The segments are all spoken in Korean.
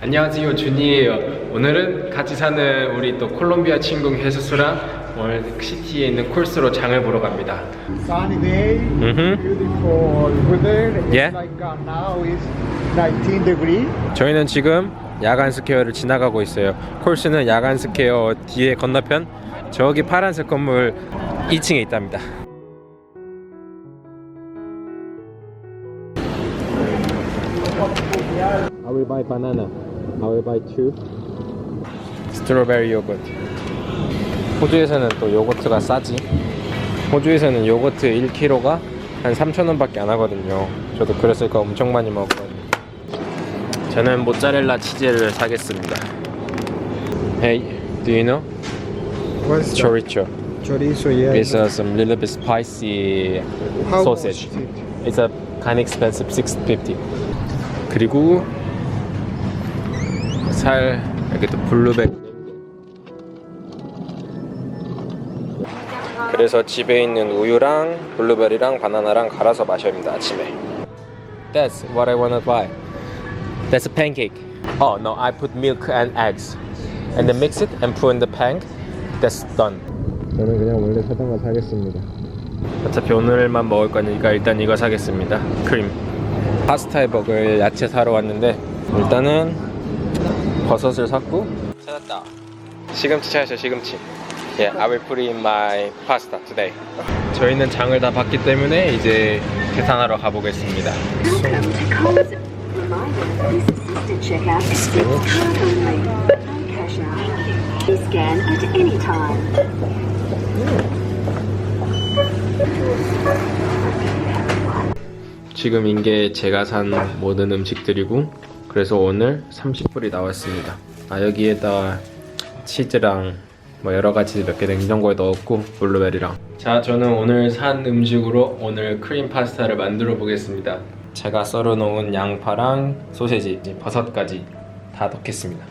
안녕하세요 준이에요 오늘은 같이 사는 우리 또 콜롬비아 친구 헤수스랑 오늘 시티에 있는 콜스로 장을 보러 갑니다 sunny day, beautiful weather. It's Yeah. Like uh, now is 19 degree. 저희는 지금 야간 스퀘어를 지나가고 있어요 콜스는 야간 스퀘어 뒤에 건너편 저기 파란색 건물 2층에 있답니다 I will buy banana. I will buy two. Strawberry yogurt. 호주에서는 또 요거트가 싸지. 호주에서는 요거트 1kg가 한 3,000원밖에 안 하거든요. 저도 그랬을까 엄청 많이 먹었거든요. 저는 모짜렐라 치즈를 사겠습니다. Hey, do you know What's chorizo? Chorizo, yeah. It's uh, some little bit spicy How sausage. much? It's a kind of expensive, 650. 그리고 살 이렇게 또 블루베리. 그래서 집에 있는 우유랑 블루베리랑 바나나랑 갈아서 마셔야 합니다 아침에. That's what I wanna buy. That's a pancake. Oh no, I put milk and eggs, and then mix it and put in the pan. That's done. 저는 그냥 원래 사던 거 사겠습니다. 어차피 오늘만 먹을 거니까 일단 이거 사겠습니다. 크림. 파스타에 먹을 야채 사러 왔는데 일단은 버섯을 샀고 찾았다. 시금치 찾았어 시금치. Yeah, I will put in my pasta today. 저희는 장을 다 봤기 때문에 이제 계산하러 가보겠습니다. 지금 인게 제가 산 모든 음식들이고 그래서 오늘 30불이 나왔습니다. 아 여기에다 치즈랑 뭐 여러 가지 몇 개 냉장고에 넣었고 블루베리랑 자 저는 오늘 산 음식으로 오늘 크림 파스타를 만들어 보겠습니다. 제가 썰어 놓은 양파랑 소세지, 버섯까지 다 넣겠습니다.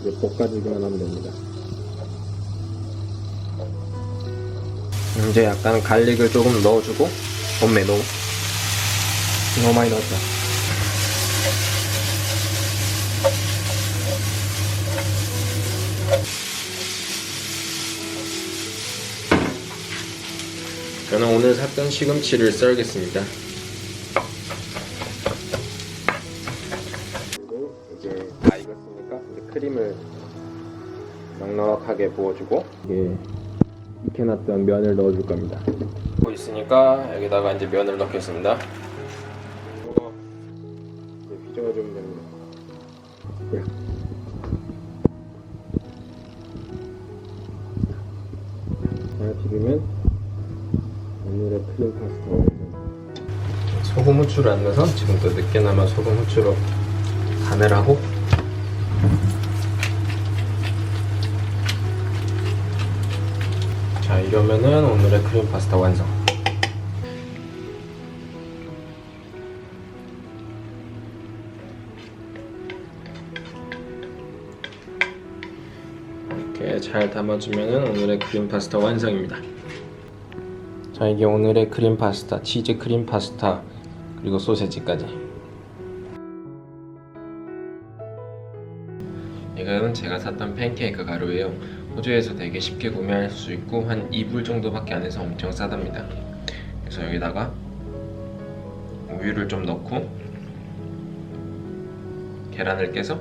이제 볶아주기만 하면 됩니다. 이제 약간 갈릭을 조금 넣어주고 엄매 너무 너무 많이 넣었다 저는 오늘 샀던 시금치를 썰겠습니다. 그리고 이제 다 익었으니까 이제 크림을 넉넉하게 부어주고 이게 익혀놨던 면을 넣어줄 겁니다. 고 있으니까 여기다가 이제 면을 넣겠습니다. 이거 휘저어주면 됩니다. 야. 잘 비비면 오늘의 크림 파스타 완성. 소금 후추를 안 넣어서 지금 또 늦게나마 소금 후추로 간을 하고 자 이러면은 오늘의 크림 파스타 완성. 이렇게 잘 담아주면은 오늘의 크림 파스타 완성입니다. 자 이게 오늘의 크림 파스타 치즈 크림 파스타 그리고 소세지까지. 이거는 제가 샀던 팬케이크 가루예요. 호주에서 되게 쉽게 구매할 수 있고 한 2불 정도밖에 안 해서 엄청 싸답니다. 그래서 여기다가 우유를 좀 넣고 계란을 깨서